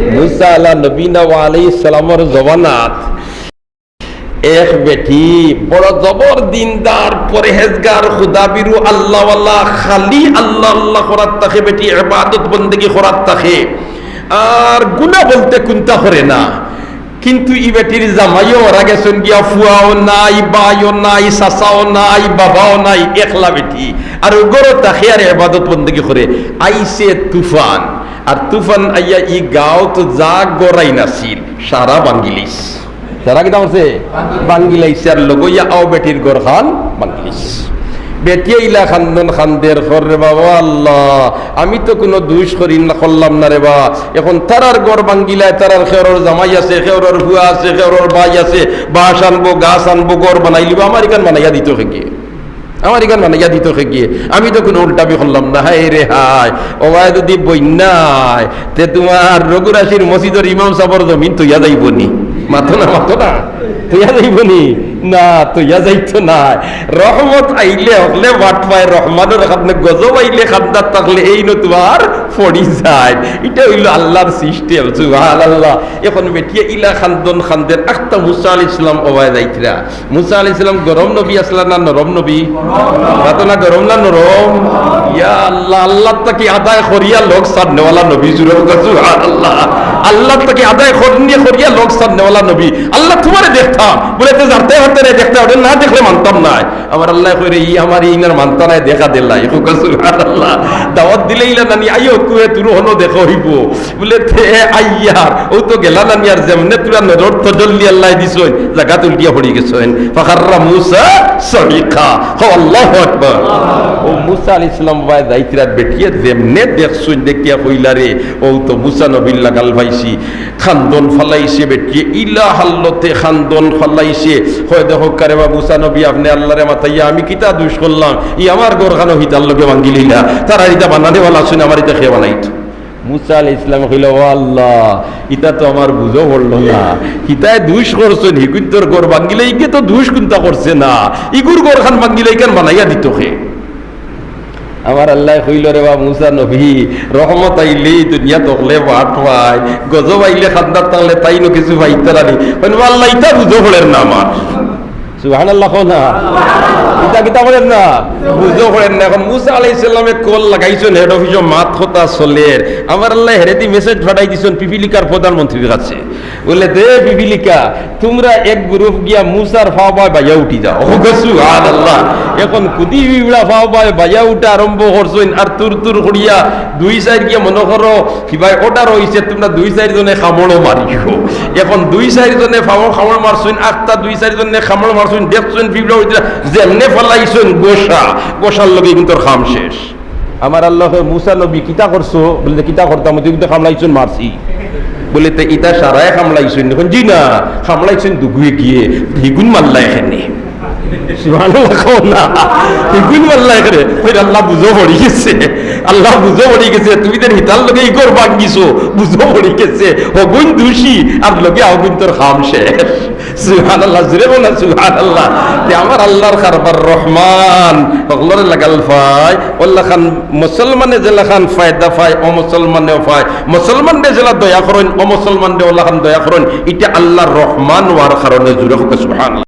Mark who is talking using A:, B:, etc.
A: মুসা আলা নবীনা আলাইহিস সালামের জমানাত এক বেটি বড় জবর দিনদার, পরহেজগার, খুদাবিরু, আল্লাহ আল্লাহ, খালি আল্লাহ আল্লাহ করার তাকে বেটি, ইবাদত বন্দেগি করার তাকে। আর গুনাহ বলতে কুন্তা করে না। কিন্তু ই বেটির জামাইও ওরা গেছেন গিয়া, ফুয়াও নাই, বাইও নাই সাসাও নাই, বাবাও নাই, একলা বেটি। আর ওগরও তাকে আর ইবাদত বন্দেগি করে। আইসে তুফান। আর তুফান আইয়া ই গাও তো যা গড়াই নাছিল সারা বাঙ্গিলিস। তারা কিতা করছে বাঙ্গিলাইছে আর লগইয়া আও বেটির গর খান বাঙ্গিলিস। বেটিয়ে ইলা খান্দন খান্দের খর রে বাবা আল্লাহ আমি তো কোনো দুষ করি না করলাম না রে বা। এখন তারার গড় বাঙ্গিলায় তারার খেরর জামাই আছে খেরর হুয়া আছে খেরর বাই আছে বাঁশ আনব গাছ আনব গড় বানাই লিব আমার ইকান বানাইয়া দিত খেকিয়ে আমার মানে বানাইয়া দিত গিয়ে। আমি তো কোনো উল্টাবি করলাম না হাই রে হাই ও ভাই যদি বন্যায় তে তোমার রঘুরাশির মসজিদের ইমাম সাবর জমিন তুইয়া বনি মাথো না মাথো না, তুইয়া যাইবনি। না, তুইয়া যাইতো না। রহমত আইলে হকলে, বাট পায় রহমানের খাতনে গজব আইলে, খাদ্দার থাকলে, এই ন তোমার ফড়ি যায় এটা হইল আল্লাহর সিস্টেম আল্লাহ এখন বেটিয়া ইলা খান্দন খান্দের আখতা মুসা আল ইসলাম অবায় যাইতরা। মুসা আল ইসলাম গরম নবী আসলা না নরম নবী? না গরম না নরম? ইয়া আল্লাহ আল্লাহ তাকে আদায় করিয়া লোক সাদনেওয়ালা নবী জুড়ে সুবহান আল্লাহ আল্লাহ তাকে আদায় করিয়ে করিয়া লোক সাদনেওয়ালা নবী। আল্লাহ তোমারে দেখতাম। বলে তো জানতে হতে রে দেখতে ওটা না দেখলে মানতাম নাই আমার আল্লাহ কইরে ই আমার ইনার মানতা নাই দেখা দিলাই হুকা সুবহানাল্লাহ দাওয়াত দিলে ইলা নানি আইও কুয়ে তুরু হনো দেখো হইব। বলে তে আইয়ার ও তো গেলা নানি আর যেমনে তুরা নজর তো জলদি আল্লাহ দিছই জায়গা তুলটিয়া পড়ি গেছেন ফাখাররা মুসা সহিকা। হো আল্লাহু আকবার। ও মুসা আলাইহিস সালাম ভাই বেটিয়ে যেমনে দেখছুন দেখিয়া কইলা রে ও তো মুসা নবীর লাগাল ভাইছি খান্দন ফলাইছে বেটিয়ে ইলা হাল্লতে খান্দন ফলাইছে। হয় দেখো, কারে বা মুসা নবী আপনি আল্লাহরে মাতাইয়া, আমি কিতা দুষ করলাম? ই আমার গোরখানো হিতার লোকে ভাঙ্গি লইলা। তারা ইটা বানানেওয়ালা শুনে আমার ইটা খেয়ে বানাইতো। মুসা আল ইসলাম কইল, ও আল্লাহ ইটা তো আমার বুঝো পড়ল না। হিতায় দুষ করছ নি কিন্তু তোর গোর ভাঙ্গিলে ইকে তো দুষ কুন্তা করছে না। ইগুর গোর খান ভাঙ্গিলে ইকান বানাইয়া দিত খে। আমার আল্লাহ হইল রে বা মুসা নবী, রহমত আইলে দুনিয়া তকলে বাট পাই গজব আইলে খান্দার তাহলে তাই নো কিছু ভাইতে রানি। আল্লাহ ইতা বুঝো ফলের না আমার সুবহানাল্লাহ না। ইটা কিতা করেন না? বুঝো করেন দুই সাইড গিয়া মনে করো কিবাই রইছে তোমরা দুই সাইড জনে খামড়ো মারিও। এখন দুই সাইড জনে ফাও খামড় মারছেন দুই সাইড জনে খামড় মারছেন, দেখছেন যেমনে ফলাইছেন গোসা। গোসার লোকে কিন্তু খাম শেষ। আমার আল্লাহ মুসা নবী কিতা করছ? বলে কিতা করতাম তুই কিন্তু খামলাইছুন মারছি। বলে তো ইটা সারায় খামলাইছুন। দেখুন জি না খামলাইছুন দুগুয়ে গিয়ে ভিগুন মাল্লা এখানে। না ভিগুন মাল্লা এখানে। ওই আল্লাহ বুঝো পড়ি গেছে। আল্লাহ বুঝো পড়ি গেছে, তুমি তো হিতার লগে ইগর বাগিছো বুঝো পড়ি গেছে। হগুন দোষী, আর লগে আগুন তোর খাম আমার আল্লাহর রহমান। লাগাল ফাই জেলা দয়া দে দয়া